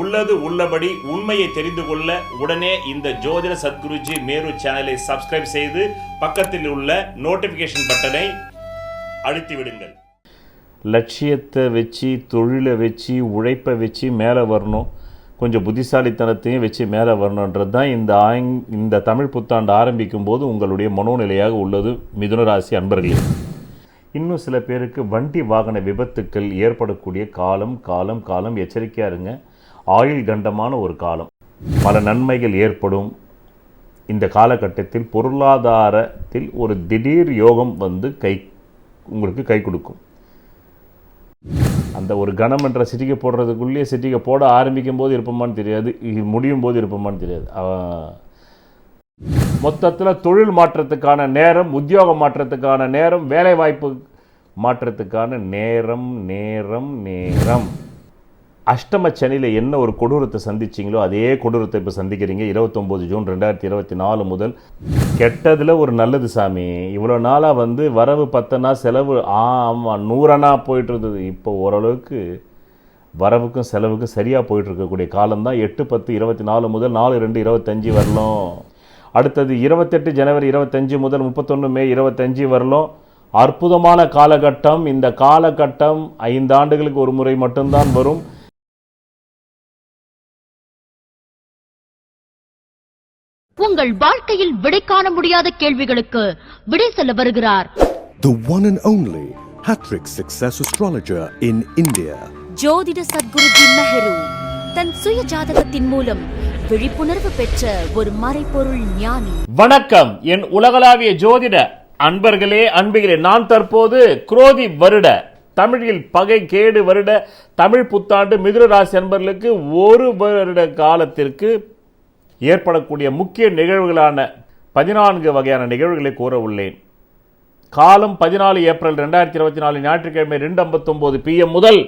உள்ளது உள்ளபடி உண்மையை தெரிந்து கொள்ள உடனே இந்த ஜோதிட சத்குருஜி மேரு சேனலை சப்ஸ்கிரைப் செய்து பக்கத்தில் உள்ள நோட்டிஃபிகேஷன் பட்டனை அழுத்தி விடுங்கள். லட்சியத்தை வச்சு தொழிலை வச்சு உழைப்பை வச்சு மேலே வரணும். கொஞ்சம் புத்திசாலித்தனத்தையும் வச்சு மேலே வரணுன்றது தான் இந்த ஆங் இந்த தமிழ் புத்தாண்டு ஆரம்பிக்கும் போது உங்களுடைய மனோநிலையாக உள்ளது மிதுனராசி அன்பர்களே. இன்னும் சில பேருக்கு வண்டி வாகன விபத்துக்கள் ஏற்படக்கூடிய காலம் காலம் காலம் எச்சரிக்கையாக இருங்க. ஆயுள் கண்டமான ஒரு காலம். பல நன்மைகள் ஏற்படும். இந்த காலகட்டத்தில் பொருளாதாரத்தில் ஒரு திடீர் யோகம் வந்து கை உங்களுக்கு கை கொடுக்கும். அந்த ஒரு கணம் என்ற சிட்டிகை போடுறதுக்குள்ளேயே சிட்டிகை போட ஆரம்பிக்கும் போது இருப்போமான்னு தெரியாது. முடியும் போது இருப்போமான்னு தெரியாது. மொத்தத்தில் தொழில் மாற்றத்துக்கான நேரம் உத்தியோக மாற்றத்துக்கான நேரம் வேலை வாய்ப்பு மாற்றத்துக்கான நேரம் நேரம் நேரம். அஷ்டம சனியில் என்ன ஒரு கொடூரத்தை சந்திச்சிங்களோ அதே கொடூரத்தை இப்போ சந்திக்கிறீங்க. இருபத்தொம்போது ஜூன் ரெண்டாயிரத்தி இருபத்தி நாலு முதல். கெட்டதில் ஒரு நல்லது சாமி. இவ்வளோ நாளாக வந்து வரவு பத்தனா செலவு ஆ ஆமாம் நூறனா போயிட்டு இருந்தது இப்போ ஓரளவுக்கு வரவுக்கும் செலவுக்கும் சரியாக போயிட்டுருக்கக்கூடிய காலம்தான் எட்டு பத்து இருபத்தி நாலு முதல் நாலு ரெண்டு இருபத்தஞ்சி வரலும். அடுத்தது இருபத்தெட்டு ஜனவரி இருபத்தஞ்சி முதல் முப்பத்தொன்று மே இருபத்தஞ்சி வரலும். அற்புதமான காலகட்டம். இந்த காலகட்டம் ஐந்து ஆண்டுகளுக்கு ஒரு முறை மட்டும்தான் வரும். உங்கள் வாழ்க்கையில் விடை காண முடியாத கேள்விகளுக்கு விடை சொல்ல வருகிறார். The one and only Hattrick Success Astrologer in India. ஜோதிட சத்குருஜி மெஹரு தன் சுய ஜாதகத்தின் மூலம் விழிப்புணர்வு பெற்ற ஒரு மறைபொருள் ஞானி. வணக்கம். என் உலகளாவிய ஜோதிட அன்பர்களே அன்பிகளே நான் தற்போது குரோதி வருட தமிழில் பகை கேடு வருட தமிழ் புத்தாண்டு மிதுன ராசி அன்பர்களுக்கு ஒரு வருட காலத்திற்கு ஏற்படக்கூடிய முக்கிய நிகழ்வுகளான பதினான்கு வகையான நிகழ்வுகளை கூற உள்ளேன். காலம் பதினாலு ஏப்ரல் ரெண்டாயிரத்தி இருபத்தி நாலு ஞாயிற்றுக்கிழமை ரெண்டு ஐம்பத்தொம்போது பிஎம் முதல்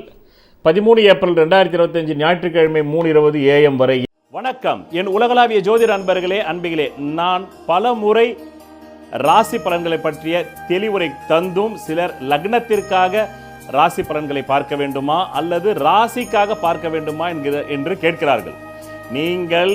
பதிமூணு ஏப்ரல் ரெண்டாயிரத்தி இருபத்தஞ்சு ஞாயிற்றுக்கிழமை மூணு இருபது ஏஎம் வரை. வணக்கம். என் உலகளாவிய ஜோதிட அன்பர்களே அன்பிகளே நான் பல முறை ராசி பலன்களை பற்றிய தெளிவுரை தந்தும் சிலர் லக்னத்திற்காக ராசி பலன்களை பார்க்க வேண்டுமா அல்லது ராசிக்காக பார்க்க வேண்டுமா என்கிற என்று கேட்கிறார்கள். நீங்கள்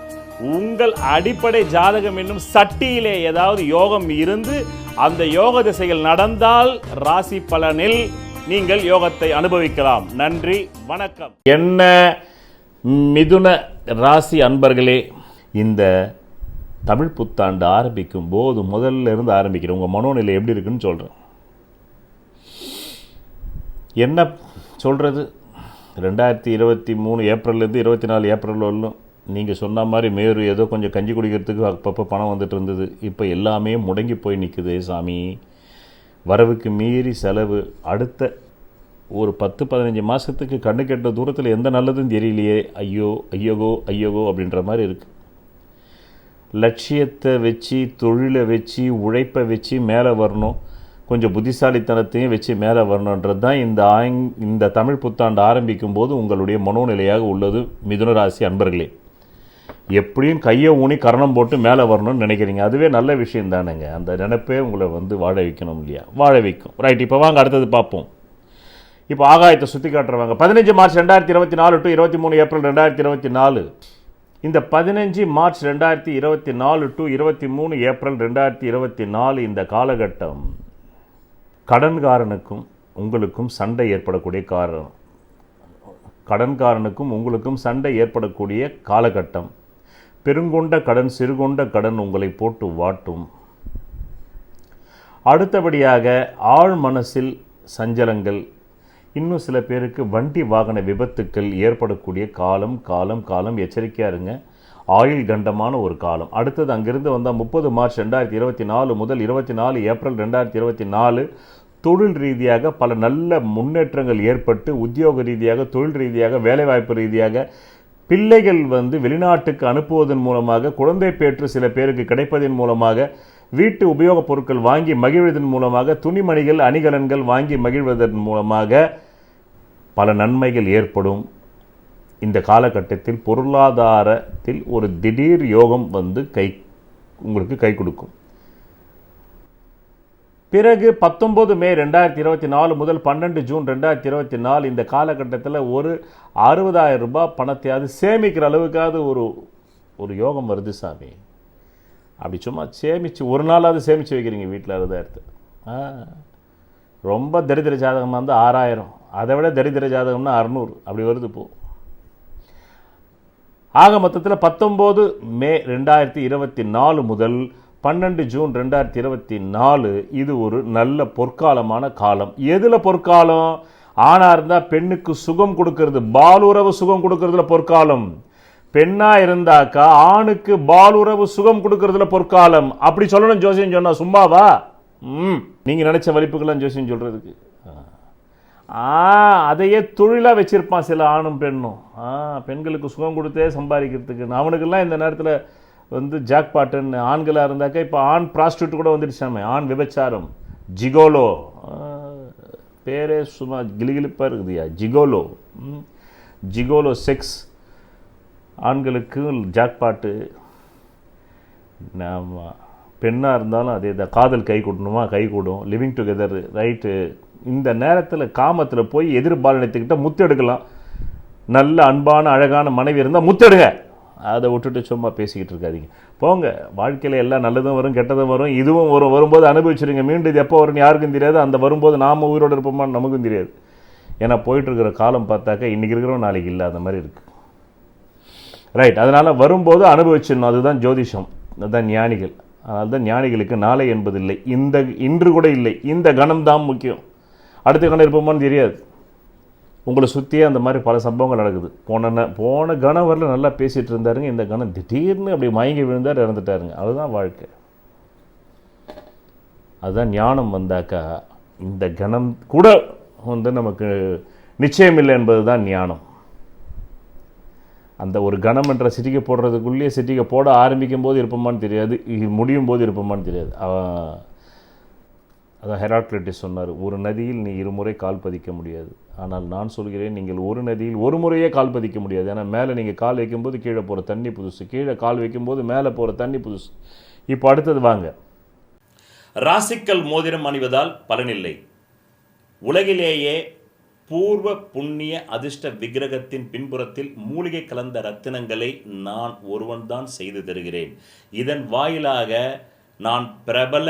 உங்கள் அடிப்படை ஜாதகம் என்னும் சட்டியிலே ஏதாவது யோகம் இருந்து அந்த யோக திசைகள் நடந்தால் ராசி பலனில் நீங்கள் யோகத்தை அனுபவிக்கலாம். நன்றி வணக்கம். என்ன மிதுன ராசி அன்பர்களே இந்த தமிழ் புத்தாண்டு ஆரம்பிக்கும் போது முதல்ல இருந்து ஆரம்பிக்கிறேன். உங்கள் மனோநிலை எப்படி இருக்குன்னு சொல்கிறேன் என்ன சொல்கிறது ரெண்டாயிரத்தி இருபத்தி மூணு ஏப்ரல்லேருந்து இருபத்தி நாலு ஏப்ரல் வரலும் நீங்கள் சொன்ன மாதிரி மேரு ஏதோ கொஞ்சம் கஞ்சி குடிக்கிறதுக்கு அப்பப்போ பணம் வந்துட்டு இருந்தது. இப்போ எல்லாமே முடங்கி போய் நிற்குது சாமி. வரவுக்கு மீறி செலவு. அடுத்த ஒரு பத்து பதினஞ்சு மாதத்துக்கு கண்ணு கெட்ட தூரத்தில் எந்த நல்லதும் தெரியலையே. ஐயோ ஐயோகோ ஐயோகோ அப்படின்ற மாதிரி இருக்குது லட்சியத்தை வச்சு தொழிலை வச்சு உழைப்பை வச்சு மேலே வரணும். கொஞ்சம் புத்திசாலித்தனத்தையும் வச்சு மேலே வரணுன்றது தான் இந்த ஆங் இந்த தமிழ் புத்தாண்டு ஆரம்பிக்கும் போது உங்களுடைய மனோநிலையாக உள்ளது மிதுனராசி அன்பர்களே. எப்படியும் கையை ஊனி கரணம் போட்டு மேலே வரணும்னு நினைக்கிறீங்க. அதுவே நல்ல விஷயம் தானேங்க. அந்த நினைப்பே உங்களை வந்து வாழ வைக்கணும் இல்லையா? வாழ வைக்கும். ரைட் இப்போ வாங்க அடுத்தது பார்ப்போம். இப்போ ஆகாயத்தை சுற்றி காட்டுறவங்க. பதினஞ்சு மார்ச் ரெண்டாயிரத்தி இருபத்தி நாலு டு இருபத்தி மூணு ஏப்ரல் ரெண்டாயிரத்தி இருபத்தி நாலு. இந்த பதினஞ்சு மார்ச் ரெண்டாயிரத்தி இருபத்தி நாலு டு இருபத்தி மூணு ஏப்ரல் ரெண்டாயிரத்தி இருபத்தி நாலு இந்த காலகட்டம் கடன்காரனுக்கும் உங்களுக்கும் சண்டை ஏற்படக்கூடிய காரணம். கடன்காரனுக்கும் உங்களுக்கும் சண்டை ஏற்படக்கூடிய காலகட்டம். பெருங்கொண்ட கடன் சிறுகொண்ட கடன் உங்களை போட்டு வாட்டும். அடுத்தபடியாக ஆழ் மனசில் சஞ்சலங்கள். இன்னும் சில பேருக்கு வண்டி வாகன விபத்துக்கள் ஏற்படக்கூடிய காலம் காலம் காலம். எச்சரிக்கையாக இருங்க. ஆயுள் கண்டமான ஒரு காலம். அடுத்தது அங்கிருந்து வந்தால் முப்பது மார்ச் ரெண்டாயிரத்தி இருபத்தி நாலு முதல் இருபத்தி நாலு ஏப்ரல் ரெண்டாயிரத்தி இருபத்தி நாலு தொழில் ரீதியாக பல நல்ல முன்னேற்றங்கள் ஏற்பட்டு உத்தியோக ரீதியாக தொழில் ரீதியாக வேலைவாய்ப்பு ரீதியாக பிள்ளைகள் வந்து வெளிநாட்டுக்கு அனுப்புவதன் மூலமாக குழந்தை பேற்று சில பேருக்கு கிடைப்பதன் மூலமாக வீட்டு உபயோகப் பொருட்கள் வாங்கி மகிழ்வதன் மூலமாக துணிமணிகள் அணிகலன்கள் வாங்கி மகிழ்வதன் மூலமாக பல நன்மைகள் ஏற்படும். இந்த காலகட்டத்தில் பொருளாதாரத்தில் ஒரு திடீர் யோகம் வந்து கை உங்களுக்கு கை கொடுக்கும். பிறகு பத்தொன்பது மே ரெண்டாயிரத்தி இருபத்தி நாலு முதல் பன்னெண்டு ஜூன் ரெண்டாயிரத்தி இருபத்தி நாலு இந்த காலகட்டத்தில் ஒரு அறுபதாயிரம் ரூபாய் பணத்தையாவது சேமிக்கிற அளவுக்காவது ஒரு ஒரு யோகம் வருது சாமி. அப்படி சும்மா சேமித்து ஒரு நாளாவது சேமித்து வைக்கிறீங்க வீட்டில் அறுபதாயிரத்து. ரொம்ப தரித்திர ஜாதகமாக இருந்தால் ஆறாயிரம். அதை விட தரித்திர ஜாதகம்னா அறநூறு. அப்படி வருது இப்போ. ஆக மொத்தத்தில் பத்தொம்போது மே ரெண்டாயிரத்தி இருபத்தி நாலு முதல் பன்னெண்டு ஜூன் ரெண்டாயிரத்தி இருபத்தி நாலு இது ஒரு நல்ல பொற்காலமான காலம். எதில் பொற்காலம்? ஆணாக இருந்தால் பெண்ணுக்கு சுகம் கொடுக்கறது பாலுறவு சுகம் கொடுக்கறதுல பொற்காலம். பெண்ணாக இருந்தாக்கா ஆணுக்கு பாலுறவு சுகம் கொடுக்கறதுல பொற்காலம். அப்படி சொல்லணும் ஜோசியம் சொன்னால் சும்மாவா ம். நீங்கள் நினச்ச வலிப்புக்கெல்லாம் ஜோசியம் சொல்கிறதுக்கு ஆ. அதையே தொழிலாக வச்சுருப்பான் சில ஆணும் பெண்ணும். ஆ பெண்களுக்கு சுகம் கொடுத்தே சம்பாதிக்கிறதுக்கு அவனுக்கெல்லாம் இந்த நேரத்தில் வந்து ஜாக் பாட்டுன்னு ஆண்களாக இருந்தாக்கா இப்போ ஆண் ப்ராஸ்டியூட் கூட வந்துடுச்சாமே ஆண் விபச்சாரம். ஜிகோலோ. பேரே சும்மா கிளிகிழிப்பாக இருக்குதுயா ஜிகோலோ. ஜிகோலோ செக்ஸ் ஆண்களுக்கு ஜாக்பாட்டு நாம் பெண்ணாக இருந்தாலும் அதே தான் காதல் கை கூட்டணுமா கை கூடும். லிவிங் டுகெதர் ரைட்டு இந்த நேரத்தில் காமத்தில் போய் எதிர்பாலனத்துக்கிட்ட முத்து எடுக்கலாம் நல்ல அன்பான அழகான மனைவி இருந்தால் முத்தெடுங்க. அதை விட்டுட்டு சும்மா பேசிக்கிட்டு இருக்காதீங்க. போங்க வாழ்க்கையில் எல்லாம் நல்லதும் வரும் கெட்டதும் வரும் இதுவும் வரும் வரும்போது அனுபவிச்சிருங்க. மீண்டும் இது எப்போ வரும்னு யாருக்கும் தெரியாது. அந்த வரும்போது நாம் உயிரோடு இருப்போமான்னு நமக்கும் தெரியாது. ஏன்னா போயிட்டுருக்கிற காலம் பார்த்தாக்கா இன்றைக்கி இருக்கிறோம் நாளைக்கு இல்லை அந்த மாதிரி இருக்குது ரைட் அதனால் வரும்போது அனுபவிச்சிடணும். அதுதான் ஜோதிஷம். அதுதான் ஞானிகள். அதனால தான் ஞானிகளுக்கு நாளை என்பதில்லை இந்த இன்று கூட இல்லை. இந்த கணம் தான் முக்கியம். அடுத்த கணம் இருப்போமான்னு தெரியாது. உங்களை சுற்றியே அந்த மாதிரி பல சம்பவங்கள் நடக்குது. போன போன கணம் வரல நல்லா பேசிகிட்டு இருந்தாருங்க. இந்த கணம் திடீர்னு அப்படி மயங்கி விழுந்தார் இறந்துட்டாருங்க. அதுதான் வாழ்க்கை. அதுதான் ஞானம் வந்தாக்கா இந்த கணம் கூட வந்து நமக்கு நிச்சயம் இல்லை என்பது தான் ஞானம். அந்த ஒரு கணம் என்ற சிட்டிக்கை போடுறதுக்குள்ளேயே சிட்டிக்கை போட ஆரம்பிக்கும் போது இருப்போமான்னு தெரியாது முடியும் போது இருப்போமான்னு தெரியாது. அதான் ஹெராக்லிட்டிஸ் சொன்னார் ஒரு நதியில் நீ இருமுறை கால் பதிக்க முடியாது. ஆனால் நான் சொல்கிறேன் நீங்கள் ஒரு நதியில் ஒரு முறையே கால் பதிக்க முடியாது. ஏன்னா மேலே நீங்கள் கால் வைக்கும்போது கீழே போகிற தண்ணி புதுசு கீழே கால் வைக்கும்போது மேலே போகிற தண்ணி புதுசு. இப்போ அடுத்தது வாங்க. ராசிக்கல் மோதிரம் அணிவதால் பலனில்லை. உலகிலேயே பூர்வ புண்ணிய அதிர்ஷ்ட விக்கிரகத்தின் பின்புறத்தில் மூலிகை கலந்த ரத்தினங்களை நான் ஒருவன்தான் செய்து தருகிறேன். இதன் வாயிலாக நான் பிரபல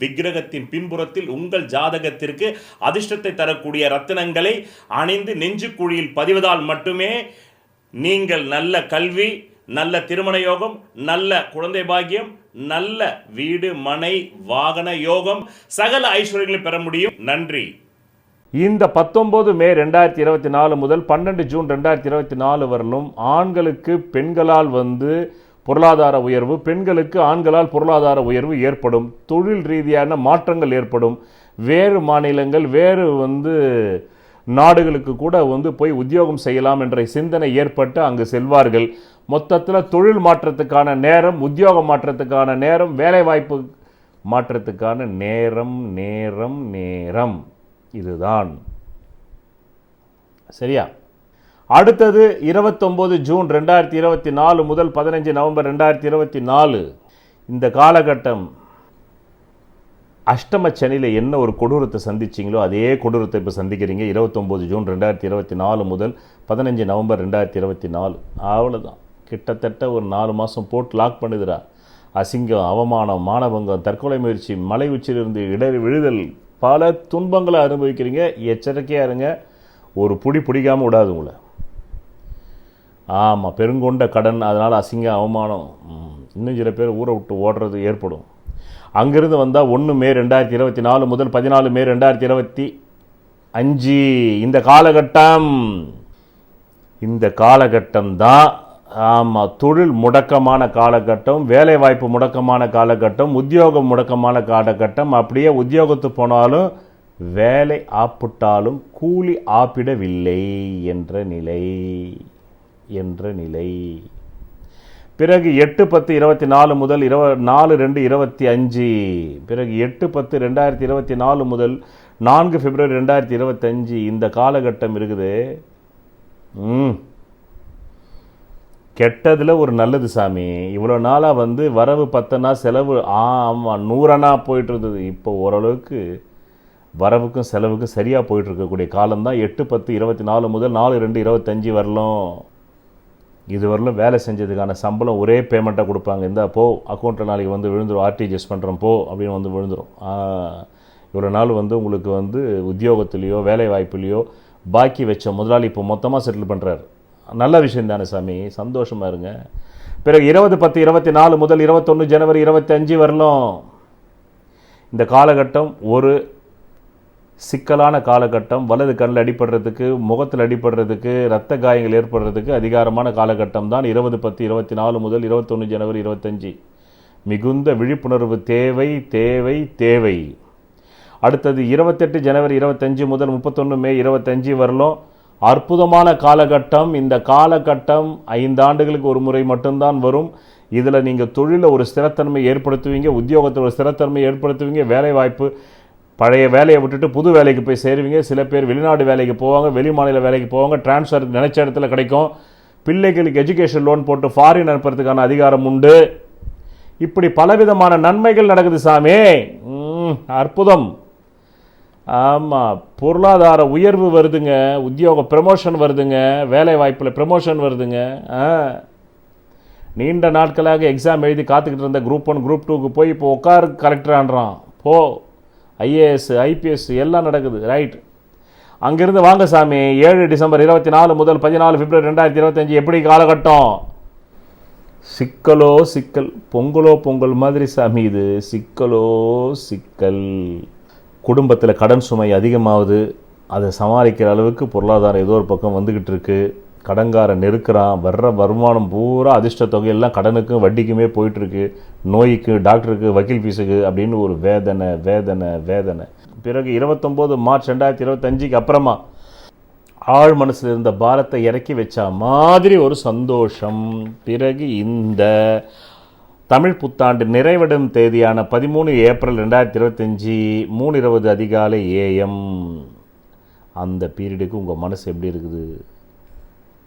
விக்கிரகத்தின் பின்புறத்தில் உங்கள் ஜாதகத்திற்கு அதிர்ஷ்டத்தை தரக்கூடிய ரத்தினங்களை அணிந்து நெஞ்சுக்குழியில் பதிவதால் மட்டுமே நீங்கள் நல்ல கல்வி நல்ல திருமண யோகம் நல்ல குழந்தை பாக்கியம் நல்ல வீடு மனை வாகன யோகம் சகல ஐஸ்வர்யங்களை பெற முடியும். நன்றி. இந்த பத்தொம்போது மே ரெண்டாயிரத்தி இருபத்தி நாலு முதல் பன்னெண்டு ஜூன் ரெண்டாயிரத்தி இருபத்தி நாலு வரலும் ஆண்களுக்கு பெண்களால் வந்து பொருளாதார உயர்வு பெண்களுக்கு ஆண்களால் பொருளாதார உயர்வு ஏற்படும் தொழில் ரீதியான மாற்றங்கள் ஏற்படும். வேறு மாநிலங்கள் வேறு வந்து நாடுகளுக்கு கூட வந்து போய் உத்தியோகம் செய்யலாம் என்ற சிந்தனை ஏற்பட்டு அங்கு செல்வார்கள். மொத்தத்தில் தொழில் மாற்றத்துக்கான நேரம் உத்தியோக மாற்றத்துக்கான நேரம் வேலைவாய்ப்பு மாற்றத்துக்கான நேரம் நேரம் நேரம். இதுதான். சரியா? அடுத்தது இருபத்தொம்போது ஜூன் ரெண்டாயிரத்தி இருபத்தி நாலு முதல் பதினஞ்சு நவம்பர் ரெண்டாயிரத்தி இருபத்தி நாலு. இந்த காலகட்டம் அஷ்டம சனியில் என்ன ஒரு கொடூரத்தை சந்திச்சிங்களோ அதே கொடூரத்தை இப்போ சந்திக்கிறீங்க. இருபத்தொம்போது ஜூன் ரெண்டாயிரத்தி இருபத்தி நாலு முதல் பதினஞ்சு நவம்பர் ரெண்டாயிரத்தி இருபத்தி நாலு. அவ்வளோதான் கிட்டத்தட்ட ஒரு நாலு மாதம் போட்டு லாக் பண்ணுதுடா அசிங்கம் அவமானம் மானபங்கம் தற்கொலை முயற்சி மலை உச்சியிலிருந்து இடர் விழுதல் பல துன்பங்களை அனுபவிக்கிறீங்க. எச்சரிக்கையாக இருங்க. ஒரு புடி பிடிக்காமல் விடாது உங்களை. ஆமாம் பெருங்கொண்ட கடன் அதனால் அசிங்கம் அவமானம். இன்னும் சில பேர் ஊரை விட்டு ஓடுறது ஏற்படும். அங்கிருந்து வந்தால் ஒன்று மே ரெண்டாயிரத்தி இருபத்தி நாலு முதல் பதினாலு மே ரெண்டாயிரத்தி இருபத்தி அஞ்சு. இந்த காலகட்டம் இந்த காலகட்டம் தான் ஆமாம் தொழில் முடக்கமான காலகட்டம் வேலைவாய்ப்பு முடக்கமான காலகட்டம் உத்தியோகம் முடக்கமான காலகட்டம். அப்படியே உத்தியோகத்து போனாலும் வேலை ஆப்பிட்டாலும் கூலி ஆப்பிடவில்லை என்ற நிலை. என்ற நிலை. பிறகு எட்டு பத்து இருபத்தி நாலு முதல் இருவ நாலு ரெண்டு இருபத்தி அஞ்சு. பிறகு எட்டு பத்து ரெண்டாயிரத்தி இருபத்தி நாலு முதல் நான்கு பிப்ரவரி ரெண்டாயிரத்தி இருபத்தஞ்சு இந்த காலகட்டம் இருக்குது. ம். கெட்டதில் ஒரு நல்லது சாமி. இவ்வளோ நாளாக வந்து வரவு பத்தனா செலவு ஆ ஆமாம் நூறனா போயிட்டு இருந்தது இப்போ ஓரளவுக்கு வரவுக்கும் செலவுக்கும் சரியாக போயிட்டு இருக்கக்கூடிய காலம்தான் எட்டு பத்து இருபத்தி நாலு முதல் நாலு ரெண்டு இருபத்தஞ்சி வரலும். இதுவரையிலும் வேலை செஞ்சதுக்கான சம்பளம் ஒரே பேமெண்ட்டாக கொடுப்பாங்க. இந்த போ அக்கௌண்ட்டில் நாளைக்கு வந்து விழுந்துரும். ஆர்டிஜிஎஸ் பண்ணுறோம் போ அப்படின்னு வந்து விழுந்துடும் இவ்வளோ நாள் வந்து உங்களுக்கு வந்து உத்தியோகத்துலேயோ வேலை வாய்ப்புலேயோ பாக்கி வச்ச முதலாளி இப்போ மொத்தமாக செட்டில் பண்ணுறாரு நல்ல விஷயம் தானே சாமி சந்தோஷமாக இருங்க. பிறகு இருபது பத்து இருபத்தி நாலு முதல் இருபத்தொன்று ஜனவரி இருபத்தஞ்சு வரலும் இந்த காலகட்டம் ஒரு சிக்கலான காலகட்டம் வலது கண்ணில் அடிபடுறதுக்கு முகத்தில் அடிபடுறதுக்கு இரத்த காயங்கள் ஏற்படுறதுக்கு அதிகாரமான காலகட்டம் தான் இருபது பத்து இருபத்தி நாலு முதல் இருபத்தொன்று ஜனவரி இருபத்தஞ்சி. மிகுந்த விழிப்புணர்வு தேவை தேவை தேவை. அடுத்தது இருபத்தெட்டு ஜனவரி இருபத்தஞ்சு முதல் முப்பத்தொன்று மே இருபத்தஞ்சு வரலும் அற்புதமான காலகட்டம். இந்த காலகட்டம் ஐந்து ஆண்டுகளுக்கு ஒரு முறை மட்டும்தான் வரும். இதில் நீங்கள் தொழிலில் ஒரு ஸ்திரத்தன்மை ஏற்படுத்துவீங்க உத்தியோகத்தில் ஒரு ஸ்திரத்தன்மை ஏற்படுத்துவீங்க வேலைவாய்ப்பு பழைய வேலையை விட்டுட்டு புது வேலைக்கு போய் சேருவீங்க. சில பேர் வெளிநாடு வேலைக்கு போவாங்க வெளி மாநில வேலைக்கு போவாங்க டிரான்ஸ்ஃபர் நினைச்ச இடத்துல கிடைக்கும். பிள்ளைகளுக்கு எஜுகேஷன் லோன் போட்டு ஃபாரின் அனுப்புறதுக்கான அதிகாரம் உண்டு. இப்படி பலவிதமான நன்மைகள் நடக்குது சாமி. அற்புதம். ஆமாம் பொருளாதார உயர்வு வருதுங்க. உத்தியோக ப்ரமோஷன் வருதுங்க. வேலை வாய்ப்பில் ப்ரமோஷன் வருதுங்க. ஆ. நீண்ட நாட்களாக எக்ஸாம் எழுதி காத்துக்கிட்டு இருந்த குரூப் ஒன் குரூப் டூக்கு போய் இப்போ உட்காரு கலெக்டரான்றான் போ. ஐஏஎஸ் ஐபிஎஸ் எல்லாம் நடக்குது ரைட் அங்கேருந்து வாங்க சாமி ஏழு டிசம்பர் இருபத்தி நாலு முதல் பதினாலு பிப்ரவரி ரெண்டாயிரத்தி இருபத்தஞ்சி எப்படி காலகட்டம்? சிக்கலோ சிக்கல் பொங்கலோ பொங்கல் மாதிரி சாமி இது சிக்கலோ சிக்கல். குடும்பத்தில் கடன் சுமை அதிகமாகுது அதை சமாளிக்கிற அளவுக்கு பொருளாதாரம் ஏதோ ஒரு பக்கம் வந்துக்கிட்டு இருக்குது கடன்காரன் நெருக்கிறான் வர்ற வருமானம் பூரா அதிர்ஷ்ட தொகையெல்லாம் கடனுக்கும் வட்டிக்குமே போயிட்டுருக்கு. நோய்க்கு டாக்டருக்கு வக்கீல் ஃபீஸுக்கு அப்படின்னு ஒரு வேதனை வேதனை வேதனை. பிறகு இருபத்தொம்போது மார்ச் ரெண்டாயிரத்தி இருபத்தஞ்சுக்கு அப்புறமா ஆழ் மனசில் இருந்த பாரத்தை இறக்கி வச்ச மாதிரி ஒரு சந்தோஷம். பிறகு இந்த தமிழ் புத்தாண்டு நிறைவடும் தேதியான பதிமூணு ஏப்ரல் ரெண்டாயிரத்தி இருபத்தஞ்சி மூணு இருபது அதிகாலை ஏஎம் அந்த பீரியடுக்கு உங்கள் மனசு எப்படி இருக்குது?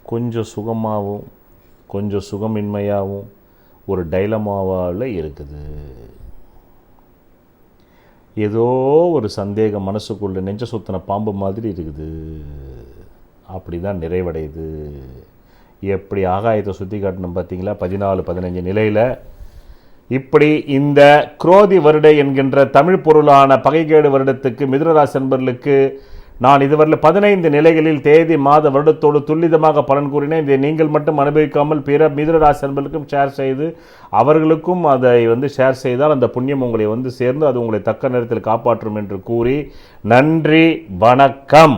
கொஞ்சம் சுகமாகவும் கொஞ்சம் சுகமின்மையாகவும் ஒரு டைலமாவால் இருக்குது. ஏதோ ஒரு சந்தேகம் மனசுக்குள்ளே நெஞ்ச சுத்தின பாம்பு மாதிரி இருக்குது. அப்படி தான் நிறைவடையுது. எப்படி ஆகாயத்தை சுற்றி காட்டணும் பார்த்தீங்களா பதினாலு பதினஞ்சு நிலையில். இப்படி இந்த குரோதி வருடை என்கின்ற தமிழ் பொருளான பகைகேடு வருடத்துக்கு மிதுனராசி நண்பர்களுக்கு நான் இதுவரையில் பதினைந்து நிலைகளில் தேதி மாத வருடத்தோடு துல்லிதமாக பலன் கூறினேன். இதை நீங்கள் மட்டும் அனுபவிக்காமல் பிற மிதுனராசி நண்பர்களுக்கும் ஷேர் செய்து அவர்களுக்கும் அதை வந்து ஷேர் செய்தால் அந்த புண்ணியம் உங்களை வந்து சேர்ந்து அது உங்களை தக்க நேரத்தில் காப்பாற்றும் என்று கூறி நன்றி வணக்கம்.